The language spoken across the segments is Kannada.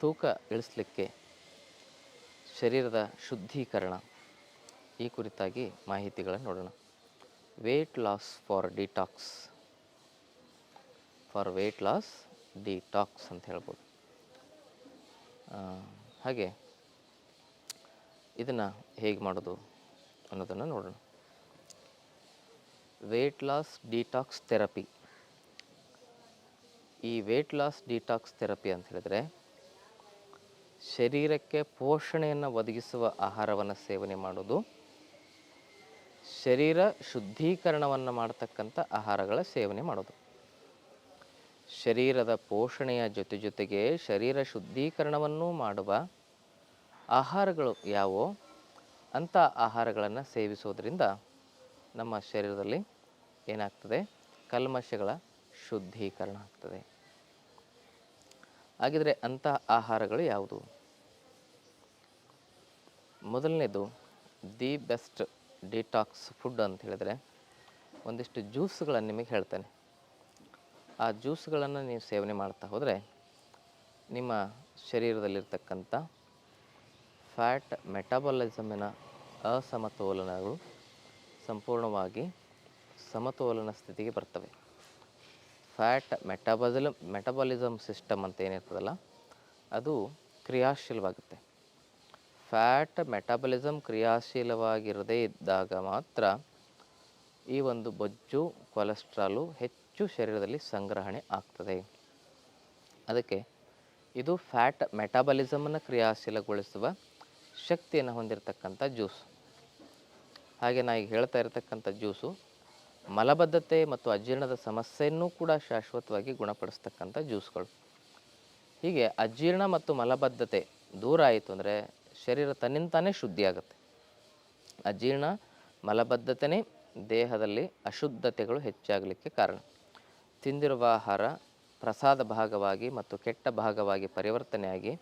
ತೂಕ ಇಳಿಸ್ಲಿಕ್ಕೆ ಶರೀರದ ಶುದ್ಧೀಕರಣ ಈ ಕುರಿತಾಗಿ ಮಾಹಿತಿಗಳನ್ನು ನೋಡೋಣ. Weight loss for detox for weight loss detox ಅಂತ ಹೇಳ್ಬೋದು. ಹಾಗೆ ಇದನ್ನು ಹೇಗೆ ಮಾಡೋದು ಅನ್ನೋದನ್ನು ನೋಡೋಣ. ವೇಟ್ ಲಾಸ್ ಡಿಟಾಕ್ಸ್ ಥೆರಪಿ ಈ ವೇಟ್ ಲಾಸ್ ಡಿಟಾಕ್ಸ್ ಥೆರಪಿ ಅಂತ ಹೇಳಿದ್ರೆ ಶರೀರಕ್ಕೆ ಪೋಷಣೆಯನ್ನು ಒದಗಿಸುವ ಆಹಾರವನ್ನು ಸೇವನೆ ಮಾಡೋದು, ಶರೀರ ಶುದ್ಧೀಕರಣವನ್ನು ಮಾಡತಕ್ಕಂಥ ಆಹಾರಗಳ ಸೇವನೆ ಮಾಡೋದು. ಶರೀರದ ಪೋಷಣೆಯ ಜೊತೆ ಜೊತೆಗೆ ಶರೀರ ಶುದ್ಧೀಕರಣವನ್ನು ಮಾಡುವ ಆಹಾರಗಳು ಯಾವೋ ಅಂಥ ಆಹಾರಗಳನ್ನು ಸೇವಿಸೋದರಿಂದ ನಮ್ಮ ಶರೀರದಲ್ಲಿ ಏನಾಗ್ತದೆ? ಕಲ್ಮಶಗಳ ಶುದ್ಧೀಕರಣ ಆಗ್ತದೆ. ಹಾಗಿದ್ರೆ ಅಂತಹ ಆಹಾರಗಳು ಯಾವುದು? ಮೊದಲನೇದು, ದಿ ಬೆಸ್ಟ್ ಡಿಟಾಕ್ಸ್ ಫುಡ್ ಅಂತ ಹೇಳಿದ್ರೆ ಒಂದಿಷ್ಟು ಜ್ಯೂಸ್ಗಳನ್ನು ನಿಮಗೆ ಹೇಳ್ತೇನೆ. ಆ ಜ್ಯೂಸ್ಗಳನ್ನು ನೀವು ಸೇವನೆ ಮಾಡ್ತಾ ಹೋದರೆ ನಿಮ್ಮ ಶರೀರದಲ್ಲಿರ್ತಕ್ಕಂಥ ಫ್ಯಾಟ್ ಮೆಟಾಬಾಲಿಸಮಿನ ಅಸಮತೋಲನಗಳು ಸಂಪೂರ್ಣವಾಗಿ ಸಮತೋಲನ ಸ್ಥಿತಿಗೆ ಬರ್ತವೆ. ಫ್ಯಾಟ್ ಮೆಟಬಲ್ ಮೆಟಬಲಿಸಮ್ ಸಿಸ್ಟಮ್ ಅಂತ ಏನಿರ್ತದಲ್ಲ, ಅದು ಕ್ರಿಯಾಶೀಲವಾಗುತ್ತೆ. ಫ್ಯಾಟ್ ಮೆಟಬಲಿಸಮ್ ಕ್ರಿಯಾಶೀಲವಾಗಿರದೇ ಇದ್ದಾಗ ಮಾತ್ರ ಈ ಒಂದು ಬೊಜ್ಜು, ಕೊಲೆಸ್ಟ್ರಾಲು ಹೆಚ್ಚು ಶರೀರದಲ್ಲಿ ಸಂಗ್ರಹಣೆ ಆಗ್ತದೆ. ಅದಕ್ಕೆ ಇದು ಫ್ಯಾಟ್ ಮೆಟಾಬಲಿಸಮನ್ನು ಕ್ರಿಯಾಶೀಲಗೊಳಿಸುವ ಶಕ್ತಿಯನ್ನು ಹೊಂದಿರತಕ್ಕಂಥ ಜ್ಯೂಸ್. ಹಾಗೆ ನಾ ಈಗ ಹೇಳ್ತಾ ಇರತಕ್ಕಂಥ ಜ್ಯೂಸು ಮಲಬದ್ಧತೆ ಮತ್ತು ಅಜೀರ್ಣದ ಸಮಸ್ಯೆಯನ್ನು ಕೂಡ ಶಾಶ್ವತವಾಗಿ ಗುಣಪಡಿಸ್ತಕ್ಕಂಥ ಜ್ಯೂಸ್ಗಳು. ಹೀಗೆ ಅಜೀರ್ಣ ಮತ್ತು ಮಲಬದ್ಧತೆ ದೂರ ಆಯಿತು ಅಂದರೆ ಶರೀರ ತನ್ನಿಂತಾನೇ ಶುದ್ಧಿ ಆಗುತ್ತೆ ಅಜೀರ್ಣ, ಮಲಬದ್ಧತೆನೇ ದೇಹದಲ್ಲಿ ಅಶುದ್ಧತೆಗಳು ಹೆಚ್ಚಾಗಲಿಕ್ಕೆ ಕಾರಣ. ತಿಂದಿರುವ ಆಹಾರ ಪ್ರಸಾದ ಭಾಗವಾಗಿ ಮತ್ತು ಕೆಟ್ಟ ಭಾಗವಾಗಿ ಪರಿವರ್ತನೆಯಾಗಿ,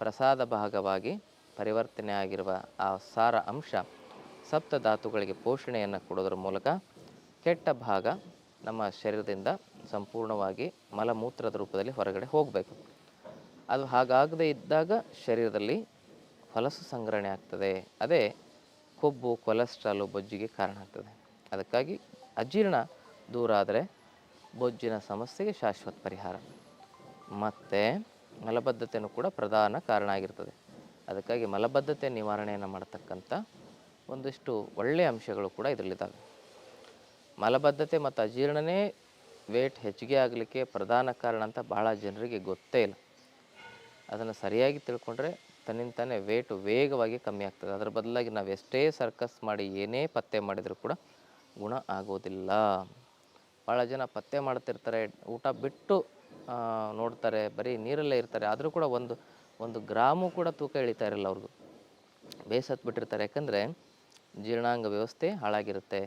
ಪ್ರಸಾದ ಭಾಗವಾಗಿ ಪರಿವರ್ತನೆ ಆಗಿರುವ ಆ ಸಾರ ಅಂಶ ಸಪ್ತ ಧಾತುಗಳಿಗೆ ಪೋಷಣೆಯನ್ನು ಕೊಡೋದ್ರ ಮೂಲಕ ಕೆಟ್ಟ ಭಾಗ ನಮ್ಮ ಶರೀರದಿಂದ ಸಂಪೂರ್ಣವಾಗಿ ಮಲಮೂತ್ರದ ರೂಪದಲ್ಲಿ ಹೊರಗಡೆ ಹೋಗಬೇಕು. ಅದು ಹಾಗಾಗದೇ ಇದ್ದಾಗ ಶರೀರದಲ್ಲಿ ಹೊಲಸು ಸಂಗ್ರಹಣೆ ಆಗ್ತದೆ. ಅದೇ ಕೊಬ್ಬು, ಕೊಲೆಸ್ಟ್ರಾಲು ಬೊಜ್ಜಿಗೆ ಕಾರಣ ಆಗ್ತದೆ. ಅದಕ್ಕಾಗಿ ಅಜೀರ್ಣ ದೂರ ಆದರೆ ಬೊಜ್ಜಿನ ಸಮಸ್ಯೆಗೆ ಶಾಶ್ವತ ಪರಿಹಾರ. ಮತ್ತು ಮಲಬದ್ಧತೆಯೂ ಕೂಡ ಪ್ರಧಾನ ಕಾರಣ ಆಗಿರ್ತದೆ. ಅದಕ್ಕಾಗಿ ಮಲಬದ್ಧತೆ ನಿವಾರಣೆಯನ್ನು ಮಾಡತಕ್ಕಂಥ ಒಂದಿಷ್ಟು ಒಳ್ಳೆಯ ಅಂಶಗಳು ಕೂಡ ಇದರಲ್ಲಿದ್ದಾವೆ. ಮಲಬದ್ಧತೆ ಮತ್ತು ಅಜೀರ್ಣನೇ ವೇಟ್ ಹೆಚ್ಚಿಗೆ ಆಗಲಿಕ್ಕೆ ಪ್ರಧಾನ ಕಾರಣ ಅಂತ ಭಾಳ ಜನರಿಗೆ ಗೊತ್ತೇ ಇಲ್ಲ. ಅದನ್ನು ಸರಿಯಾಗಿ ತಿಳ್ಕೊಂಡ್ರೆ ತನ್ನಿಂತಾನೇ ವೇಟ್ ವೇಗವಾಗಿ ಕಮ್ಮಿ ಆಗ್ತದೆ. ಅದರ ಬದಲಾಗಿ ನಾವು ಎಷ್ಟೇ ಸರ್ಕಸ್ ಮಾಡಿ ಏನೇ ಪತ್ತೆ ಮಾಡಿದರೂ ಕೂಡ ಗುಣ ಆಗೋದಿಲ್ಲ. ಭಾಳ ಜನ ಪತ್ತೆ ಮಾಡ್ತಿರ್ತಾರೆ, ಊಟ ಬಿಟ್ಟು ನೋಡ್ತಾರೆ, ಬರೀ ನೀರಲ್ಲೇ ಇರ್ತಾರೆ. ಆದರೂ ಕೂಡ ಒಂದು ಒಂದು ಗ್ರಾಮು ಕೂಡ ತೂಕ ಇಳಿತಾ ಇರಲ್ಲ ಅವ್ರಿಗೂ. ಬೇಸತ್ತು ಬಿಟ್ಟಿರ್ತಾರೆ. ಯಾಕಂದರೆ ಜೀರ್ಣಾಂಗ ವ್ಯವಸ್ಥೆ ಹಾಳಾಗಿರುತ್ತೆ.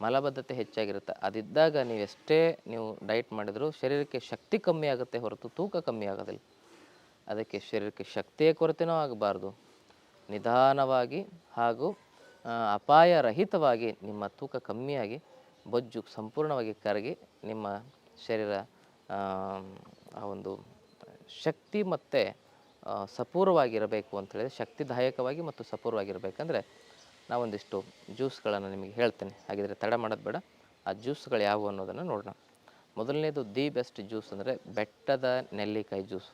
ಮಲಬದ್ಧತೆ ಹೆಚ್ಚಾಗಿರುತ್ತೆ. ಅದಿದ್ದಾಗ ನೀವು ಎಷ್ಟೇ ನೀವು ಡಯಟ್ ಮಾಡಿದರೂ ಶರೀರಕ್ಕೆ ಶಕ್ತಿ ಕಮ್ಮಿ ಆಗುತ್ತೆ ಹೊರತು ತೂಕ ಕಮ್ಮಿ ಆಗೋದಿಲ್ಲ. ಅದಕ್ಕೆ ಶರೀರಕ್ಕೆ ಶಕ್ತಿಯ ಕೊರತೆನೂ ಆಗಬಾರ್ದು. ನಿಧಾನವಾಗಿ ಹಾಗೂ ಅಪಾಯ ಅಪಾಯರಹಿತವಾಗಿ ನಿಮ್ಮ ತೂಕ ಕಮ್ಮಿಯಾಗಿ, ಬೊಜ್ಜು ಸಂಪೂರ್ಣವಾಗಿ ಕರಗಿ ನಿಮ್ಮ ಶರೀರ, ಆ ಒಂದು ಶಕ್ತಿ ಮತ್ತು ಸಪೂರವಾಗಿರಬೇಕು ಅಂತ ಹೇಳಿದ್ರೆ ಶಕ್ತಿದಾಯಕವಾಗಿ ಮತ್ತು ಸಪೂರವಾಗಿರಬೇಕಂದ್ರೆ ನಾವೊಂದಿಷ್ಟು ಜ್ಯೂಸ್ಗಳನ್ನು ನಿಮಗೆ ಹೇಳ್ತೇನೆ. ಹಾಗಿದ್ರೆ ತಡ ಮಾಡೋದು ಬೇಡ. ಆ ಜ್ಯೂಸ್ಗಳು ಯಾವುವು ಅನ್ನೋದನ್ನು ನೋಡೋಣ. ಮೊದಲನೇದು ದಿ ಬೆಸ್ಟ್ ಜ್ಯೂಸ್ ಅಂದರೆ ಬೆಟ್ಟದ ನೆಲ್ಲಿಕಾಯಿ ಜ್ಯೂಸ್.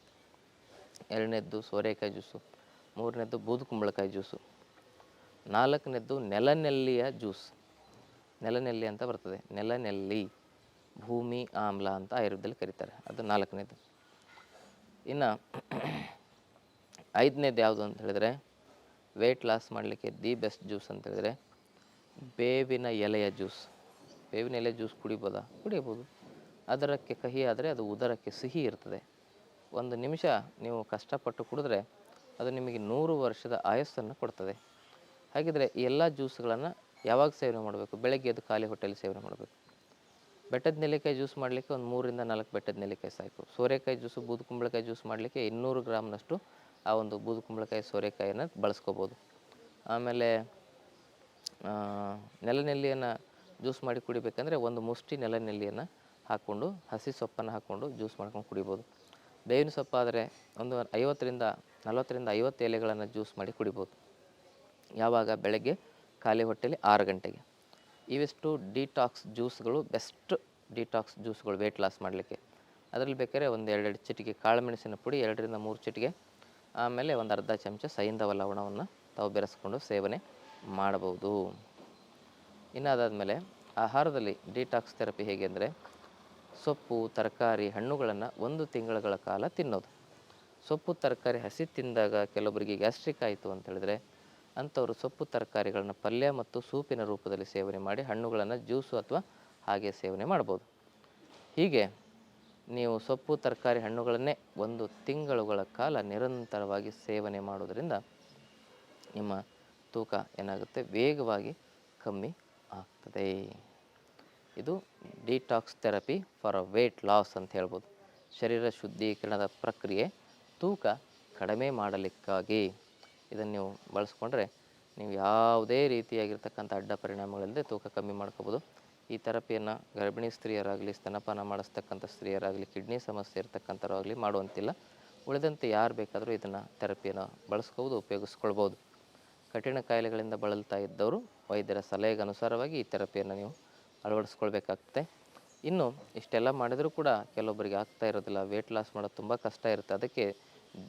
ಎರಡನೇದ್ದು ಸೋರೆಕಾಯಿ ಜ್ಯೂಸು. ಮೂರನೇದ್ದು ಬೂದುಕುಂಬಳಕಾಯಿ ಜ್ಯೂಸು. ನಾಲ್ಕನೇದ್ದು ನೆಲನೆಲ್ಲಿಯ ಜ್ಯೂಸ್. ನೆಲನೆಲ್ಲಿ ಅಂತ ಬರ್ತದೆ. ನೆಲನೆಲ್ಲಿ, ಭೂಮಿ, ಆಮ್ಲ ಅಂತ ಆಯುರ್ವೇದದಲ್ಲಿ ಕರೀತಾರೆ. ಅದು ನಾಲ್ಕನೇದು. ಇನ್ನು ಐದನೇದು ಯಾವುದು ಅಂತ ಹೇಳಿದ್ರೆ ವೆಯ್ಟ್ ಲಾಸ್ ಮಾಡಲಿಕ್ಕೆ ದಿ ಬೆಸ್ಟ್ ಜ್ಯೂಸ್ ಅಂತ ಹೇಳಿದ್ರೆ ಬೇವಿನ ಎಲೆಯ ಜ್ಯೂಸ್ ಬೇವಿನ ಎಲೆ ಜ್ಯೂಸ್ ಕುಡಿಬೋದಾ? ಕುಡಿಯಬೋದು. ಅದರಕ್ಕೆ ಕಹಿ ಆದರೆ ಅದು ಉದರಕ್ಕೆ ಸಿಹಿ ಇರ್ತದೆ. ಒಂದು ನಿಮಿಷ ನೀವು ಕಷ್ಟಪಟ್ಟು ಕುಡಿದ್ರೆ ಅದು ನಿಮಗೆ ನೂರು ವರ್ಷದ ಆಯಸ್ಸನ್ನು ಕೊಡ್ತದೆ. ಹಾಗಿದ್ರೆ ಈ ಎಲ್ಲ ಜ್ಯೂಸ್ಗಳನ್ನು ಯಾವಾಗ ಸೇವನೆ ಮಾಡಬೇಕು? ಬೆಳಗ್ಗೆ ಅದು ಖಾಲಿ ಹೊಟ್ಟೆಯಲ್ಲಿ ಸೇವನೆ ಮಾಡಬೇಕು. ಬೆಟ್ಟದ ನೆಲ್ಲಿಕಾಯಿ ಜ್ಯೂಸ್ ಮಾಡಲಿಕ್ಕೆ ಒಂದು ಮೂರಿಂದ ನಾಲ್ಕು ಬೆಟ್ಟದ ನೆಲ್ಲಿಕಾಯಿ ಸಾಕು. ಸೋರೆಕಾಯಿ ಜ್ಯೂಸು ಬೂದು ಕುಂಬಳಕಾಯಿ ಜ್ಯೂಸ್ ಮಾಡಲಿಕ್ಕೆ ಇನ್ನೂರು ಗ್ರಾಮ್ನಷ್ಟು ಆ ಒಂದು ಬೂದು ಕುಂಬಳಕಾಯಿ ಸೋರೆಕಾಯಿಯನ್ನು ಬಳಸ್ಕೋಬೋದು. ಆಮೇಲೆ ನೆಲನೆಲ್ಲಿಯನ್ನು ಜ್ಯೂಸ್ ಮಾಡಿ ಕುಡಿಬೇಕಂದ್ರೆ ಒಂದು ಮುಷ್ಟಿ ನೆಲನೆಲ್ಲಿಯನ್ನು ಹಾಕ್ಕೊಂಡು, ಹಸಿ ಸೊಪ್ಪನ್ನು ಹಾಕ್ಕೊಂಡು ಜ್ಯೂಸ್ ಮಾಡ್ಕೊಂಡು ಕುಡಿಬೋದು. ಬೇವಿನ ಸೊಪ್ಪಾದರೆ ಒಂದು ಐವತ್ತರಿಂದ, ನಲವತ್ತರಿಂದ ಐವತ್ತು ಎಲೆಗಳನ್ನು ಜ್ಯೂಸ್ ಮಾಡಿ ಕುಡಿಬೋದು. ಯಾವಾಗ? ಬೆಳಗ್ಗೆ ಖಾಲಿ ಹೊಟ್ಟೆಲಿ ಆರು ಗಂಟೆಗೆ. ಇವಿಷ್ಟು ಡಿಟಾಕ್ಸ್ ಜ್ಯೂಸ್ಗಳು, ಬೆಸ್ಟ್ ಡಿಟಾಕ್ಸ್ ಜ್ಯೂಸ್ಗಳು ವೆಯ್ಟ್ ಲಾಸ್ ಮಾಡಲಿಕ್ಕೆ. ಅದರಲ್ಲಿ ಬೇಕಾದ್ರೆ ಒಂದು ಎರಡೆರಡು ಚಿಟಿಕೆ ಕಾಳುಮೆಣಸಿನ ಪುಡಿ, ಎರಡರಿಂದ ಮೂರು ಚಿಟಿಕೆ ಆಮೇಲೆ ಒಂದು ಅರ್ಧ ಚಮಚ ಸೈಂಧವ ಲವಣವನ್ನು ತಾವು ಬೆರೆಸ್ಕೊಂಡು ಸೇವನೆ ಮಾಡಬಹುದು. ಇನ್ನು ಅದಾದಮೇಲೆ ಆಹಾರದಲ್ಲಿ ಡಿಟಾಕ್ಸ್ ಥೆರಪಿ ಹೇಗೆ ಅಂದರೆ ಸೊಪ್ಪು, ತರಕಾರಿ, ಹಣ್ಣುಗಳನ್ನು ಒಂದು ತಿಂಗಳುಗಳ ಕಾಲ ತಿನ್ನೋದು. ಸೊಪ್ಪು, ತರಕಾರಿ ಹಸಿ ತಿಂದಾಗ ಕೆಲವೊಬ್ಬರಿಗೆ ಗ್ಯಾಸ್ಟ್ರಿಕ್ ಆಯಿತು ಅಂತ ಹೇಳಿದ್ರೆ ಅಂಥವರು ಸೊಪ್ಪು, ತರಕಾರಿಗಳನ್ನು ಪಲ್ಯ ಮತ್ತು ಸೂಪಿನ ರೂಪದಲ್ಲಿ ಸೇವನೆ ಮಾಡಿ ಹಣ್ಣುಗಳನ್ನು ಜ್ಯೂಸು ಅಥವಾ ಹಾಗೆ ಸೇವನೆ ಮಾಡ್ಬೋದು. ಹೀಗೆ ನೀವು ಸೊಪ್ಪು, ತರಕಾರಿ ಹಣ್ಣುಗಳನ್ನೇ ಒಂದು ತಿಂಗಳುಗಳ ಕಾಲ ನಿರಂತರವಾಗಿ ಸೇವನೆ ಮಾಡೋದರಿಂದ ನಿಮ್ಮ ತೂಕ ಏನಾಗುತ್ತೆ? ವೇಗವಾಗಿ ಕಮ್ಮಿ ಆಗ್ತದೆ. ಇದು detox therapy for a weight loss ಅಂತ ಹೇಳ್ಬೋದು. ಶರೀರ ಶುದ್ಧೀಕರಣದ ಪ್ರಕ್ರಿಯೆ ತೂಕ ಕಡಿಮೆ ಮಾಡಲಿಕ್ಕಾಗಿ. ಇದನ್ನು ನೀವು ಬಳಸ್ಕೊಂಡ್ರೆ ನೀವು ಯಾವುದೇ ರೀತಿಯಾಗಿರ್ತಕ್ಕಂಥ ಅಡ್ಡ ಪರಿಣಾಮಗಳಿಲ್ಲದೆ ತೂಕ ಕಮ್ಮಿ ಮಾಡ್ಕೋಬೋದು. ಈ ಥೆರಪಿಯನ್ನು ಗರ್ಭಿಣಿ ಸ್ತ್ರೀಯರಾಗಲಿ, ಸ್ತನಪಾನ ಮಾಡಿಸ್ತಕ್ಕಂಥ ಸ್ತ್ರೀಯರಾಗಲಿ, ಕಿಡ್ನಿ ಸಮಸ್ಯೆ ಇರ್ತಕ್ಕಂಥವ್ರಾಗಲಿ ಮಾಡುವಂತಿಲ್ಲ. ಉಳಿದಂತೆ ಯಾರು ಬೇಕಾದರೂ ಇದನ್ನು ಥೆರಪಿಯನ್ನು ಬಳಸ್ಕೋಬೋದು, ಉಪಯೋಗಿಸ್ಕೊಳ್ಬೋದು. ಕಠಿಣ ಕಾಯಿಲೆಗಳಿಂದ ಬಳಲ್ತಾ ಇದ್ದವರು ವೈದ್ಯರ ಸಲಹೆಗೆ ಅನುಸಾರವಾಗಿ ಈ ಥೆರಪಿಯನ್ನು ನೀವು ಅಳವಡಿಸ್ಕೊಳ್ಬೇಕಾಗ್ತದೆ. ಇನ್ನು ಇಷ್ಟೆಲ್ಲ ಮಾಡಿದರೂ ಕೂಡ ಕೆಲವೊಬ್ಬರಿಗೆ ಆಗ್ತಾ ಇರೋದಿಲ್ಲ ವೆಯ್ಟ್ ಲಾಸ್ ಮಾಡೋದು ತುಂಬ ಕಷ್ಟ ಇರುತ್ತೆ. ಅದಕ್ಕೆ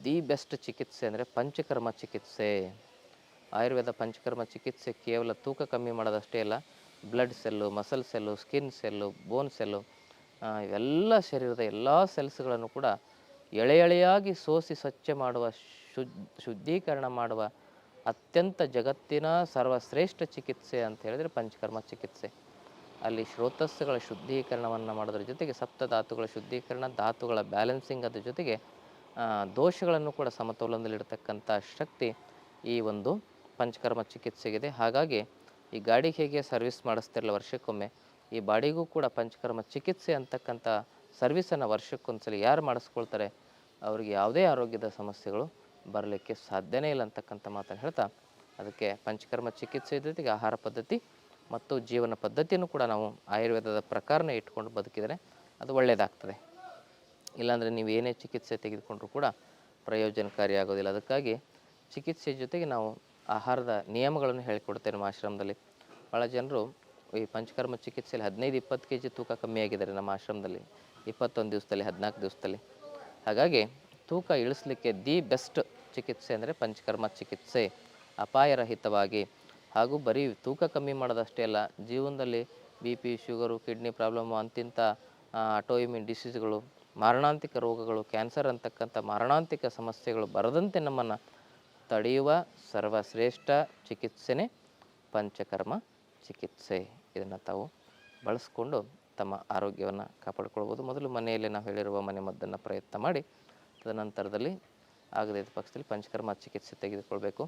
ದಿ ಬೆಸ್ಟ್ ಚಿಕಿತ್ಸೆ ಅಂದರೆ ಪಂಚಕರ್ಮ ಚಿಕಿತ್ಸೆ. ಆಯುರ್ವೇದ ಪಂಚಕರ್ಮ ಚಿಕಿತ್ಸೆ ಕೇವಲ ತೂಕ ಕಮ್ಮಿ ಮಾಡೋದಷ್ಟೇ ಅಲ್ಲ blood cell muscle cell skin cell bone cell ಇವೆಲ್ಲ ಶರೀರದ ಎಲ್ಲ ಸೆಲ್ಸ್ಗಳನ್ನು ಕೂಡ ಎಳೆ ಎಳೆಯಾಗಿ ಸೋಸಿ ಸ್ವಚ್ಛ ಮಾಡುವ, ಶುದ್, ಶುದ್ಧೀಕರಣ ಮಾಡುವ ಅತ್ಯಂತ ಜಗತ್ತಿನ ಸರ್ವಶ್ರೇಷ್ಠ ಚಿಕಿತ್ಸೆ ಅಂತ ಹೇಳಿದರೆ ಪಂಚಕರ್ಮ ಚಿಕಿತ್ಸೆ. ಅಲ್ಲಿ ಶ್ರೋತಸ್ಸುಗಳ ಶುದ್ಧೀಕರಣವನ್ನು ಮಾಡೋದ್ರ ಜೊತೆಗೆ ಸಪ್ತ ಧಾತುಗಳ ಶುದ್ಧೀಕರಣ, ಧಾತುಗಳ ಬ್ಯಾಲೆನ್ಸಿಂಗ್ ಅದ್ರ ಜೊತೆಗೆ ದೋಷಗಳನ್ನು ಕೂಡ ಸಮತೋಲನದಲ್ಲಿಡ್ತಕ್ಕಂಥ ಶಕ್ತಿ ಈ ಒಂದು ಪಂಚಕರ್ಮ ಚಿಕಿತ್ಸೆಗಿದೆ. ಹಾಗಾಗಿ ಈ ಗಾಡಿಗೆ ಹೇಗೆ ಸರ್ವಿಸ್ ಮಾಡಿಸ್ತಿರಲ್ಲ ವರ್ಷಕ್ಕೊಮ್ಮೆ, ಈ ಬಾಡಿಗೂ ಕೂಡ ಪಂಚಕರ್ಮ ಚಿಕಿತ್ಸೆ ಅಂತಕ್ಕಂಥ ಸರ್ವಿಸನ್ನು ವರ್ಷಕ್ಕೊಂದ್ಸಲ ಯಾರು ಮಾಡಿಸ್ಕೊಳ್ತಾರೆ? ಅವ್ರಿಗೆ ಯಾವುದೇ ಆರೋಗ್ಯದ ಸಮಸ್ಯೆಗಳು ಬರಲಿಕ್ಕೆ ಸಾಧ್ಯನೇ ಇಲ್ಲ ಅಂತಕ್ಕಂಥ ಮಾತನ್ನು ಹೇಳ್ತಾ, ಅದಕ್ಕೆ ಪಂಚಕರ್ಮ ಚಿಕಿತ್ಸೆ ಜೊತೆಗೆ ಆಹಾರ ಪದ್ಧತಿ ಮತ್ತು ಜೀವನ ಪದ್ಧತಿಯನ್ನು ಕೂಡ ನಾವು ಆಯುರ್ವೇದದ ಪ್ರಕಾರನೇ ಇಟ್ಕೊಂಡು ಬದುಕಿದರೆ ಅದು ಒಳ್ಳೆಯದಾಗ್ತದೆ. ಇಲ್ಲಾಂದರೆ ನೀವು ಏನೇ ಚಿಕಿತ್ಸೆ ತೆಗೆದುಕೊಂಡ್ರೂ ಕೂಡ ಪ್ರಯೋಜನಕಾರಿ ಆಗೋದಿಲ್ಲ ಅದಕ್ಕಾಗಿ ಚಿಕಿತ್ಸೆ ಜೊತೆಗೆ ನಾವು ಆಹಾರದ ನಿಯಮಗಳನ್ನು ಹೇಳಿಕೊಡ್ತೇವೆ ನಮ್ಮ ಆಶ್ರಮದಲ್ಲಿ. ಭಾಳ ಜನರು ಈ ಪಂಚಕರ್ಮ ಚಿಕಿತ್ಸೆಯಲ್ಲಿ ಹದಿನೈದು ಇಪ್ಪತ್ತು ಕೆ ಜಿ ತೂಕ ಕಮ್ಮಿ ಆಗಿದ್ದಾರೆ ನಮ್ಮ ಆಶ್ರಮದಲ್ಲಿ. ಇಪ್ಪತ್ತೊಂದು ದಿವಸದಲ್ಲಿ, ಹದಿನಾಲ್ಕು ದಿವಸದಲ್ಲಿ. ಹಾಗಾಗಿ ತೂಕ ಇಳಿಸ್ಲಿಕ್ಕೆ ದಿ ಬೆಸ್ಟ್ ಚಿಕಿತ್ಸೆ ಅಂದರೆ ಪಂಚಕರ್ಮ ಚಿಕಿತ್ಸೆ ಅಪಾಯರಹಿತವಾಗಿ ಹಾಗೂ ಬರೀ ತೂಕ ಕಮ್ಮಿ ಮಾಡೋದಷ್ಟೇ ಅಲ್ಲ, ಜೀವನದಲ್ಲಿ B P, sugar, kidney problem ಅಂತಿಂಥ autoimmune ಡಿಸೀಸ್ಗಳು, ಮಾರಣಾಂತಿಕ ರೋಗಗಳು, ಕ್ಯಾನ್ಸರ್ ಅಂತಕ್ಕಂಥ ಮಾರಣಾಂತಿಕ ಸಮಸ್ಯೆಗಳು ಬರದಂತೆ ನಮ್ಮನ್ನು ತಡೆಯುವ ಸರ್ವಶ್ರೇಷ್ಠ ಚಿಕಿತ್ಸೆನೇ ಪಂಚಕರ್ಮ ಚಿಕಿತ್ಸೆ. ಇದನ್ನು ತಾವು ಬಳಸ್ಕೊಂಡು ತಮ್ಮ ಆರೋಗ್ಯವನ್ನು ಕಾಪಾಡಿಕೊಳ್ಬೋದು. ಮೊದಲು ಮನೆಯಲ್ಲಿ ನಾವು ಹೇಳಿರುವ ಮನೆ ಮದ್ದನ್ನು ಪ್ರಯತ್ನ ಮಾಡಿ, ತದನಂತರದಲ್ಲಿ ಆಗದೇ ಪಕ್ಷದಲ್ಲಿ ಪಂಚಕರ್ಮ ಚಿಕಿತ್ಸೆ ತೆಗೆದುಕೊಳ್ಬೇಕು.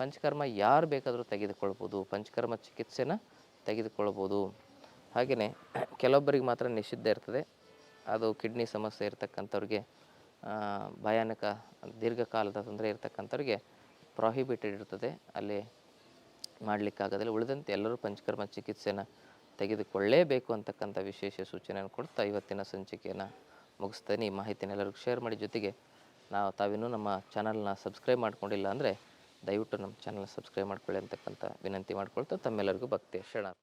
ಪಂಚಕರ್ಮ ಯಾರು ಬೇಕಾದರೂ ತೆಗೆದುಕೊಳ್ಬೋದು. ಪಂಚಕರ್ಮ ಚಿಕಿತ್ಸೆನ ತೆಗೆದುಕೊಳ್ಬೋದು. ಹಾಗೆಯೇ ಕೆಲವೊಬ್ಬರಿಗೆ ಮಾತ್ರ ನಿಷಿದ್ಧ ಇರ್ತದೆ. ಅದು ಕಿಡ್ನಿ ಸಮಸ್ಯೆ ಇರತಕ್ಕಂಥವ್ರಿಗೆ ಭಯಾನಕ ದೀರ್ಘಕಾಲದ ತೊಂದರೆ ಇರತಕ್ಕಂಥವ್ರಿಗೆ ಪ್ರಾಹಿಬಿಟೆಡ್ ಇರ್ತದೆ ಅಲ್ಲಿ ಮಾಡಲಿಕ್ಕಾಗೋದಿಲ್ಲ. ಉಳಿದಂತೆ ಎಲ್ಲರೂ ಪಂಚಕರ್ಮ ಚಿಕಿತ್ಸೆನ ತೆಗೆದುಕೊಳ್ಳೇಬೇಕು ಅಂತಕ್ಕಂಥ ವಿಶೇಷ ಸೂಚನೆಯನ್ನು ಕೊಡ್ತಾ ಇವತ್ತಿನ ಸಂಚಿಕೆಯನ್ನು ಮುಗಿಸ್ತೇನೆ ಈ ಮಾಹಿತಿನ ಎಲ್ಲರಿಗೂ ಶೇರ್ ಮಾಡಿ. ಜೊತೆಗೆ ನಾವು ತಾವಿನ್ನೂ ನಮ್ಮ ಚಾನಲ್ನ ಸಬ್ಸ್ಕ್ರೈಬ್ ಮಾಡ್ಕೊಂಡಿಲ್ಲ ಅಂದರೆ ದಯವಿಟ್ಟು ನಮ್ಮ ಚಾನಲ್ನ ಸಬ್ಸ್ಕ್ರೈಬ್ ಮಾಡ್ಕೊಳ್ಳಿ ಅಂತಕ್ಕಂಥ ವಿನಂತಿ ಮಾಡ್ಕೊಳ್ತಾ ತಮ್ಮೆಲ್ಲರಿಗೂ ಭಕ್ತಿಯ ಶರಣ.